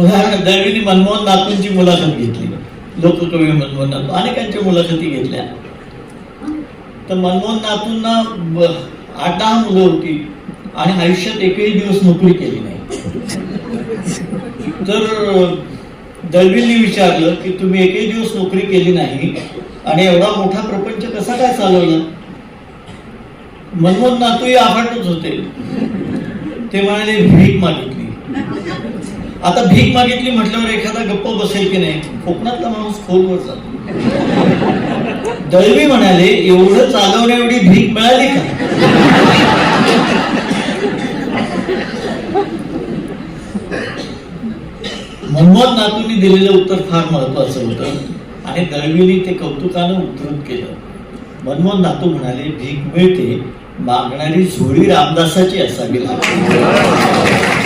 उदाहरण दळवीने मनमोहन नातूंची मुलाखत घेतली. लोककवी मनमोहन नातू अनेकांच्या मुलाखती घेतल्या. तर मनमोहन नातूंना आठ दहा मुलं होती आणि आयुष्यात एकही दिवस नोकरी केली नाही. तर दळवींनी विचारलं की तुम्ही एकही दिवस नोकरी केली नाही आणि एवढा मोठा प्रपंच कसा काय चालवला? मनमोहन नातूही आफाटच होते. ते म्हणाले भीक मागितली. आता भीक मागितली म्हटल्यावर एखादा गप्प बसेल की नाही? कोकणातला माणूस खोलवर जातो. दळवी म्हणाले एवढं चालवण्या एवढी भीक मिळाली का? मोहम्मद नातूंनी दिलेलं उत्तर फार महत्वाचं होतं. आणि दळवीने ते कौतुकानं उद्धृत केलं. मनमोहन नातू म्हणाले भीक मिळते मागणारी झोळी रामदासाची असावी लागते.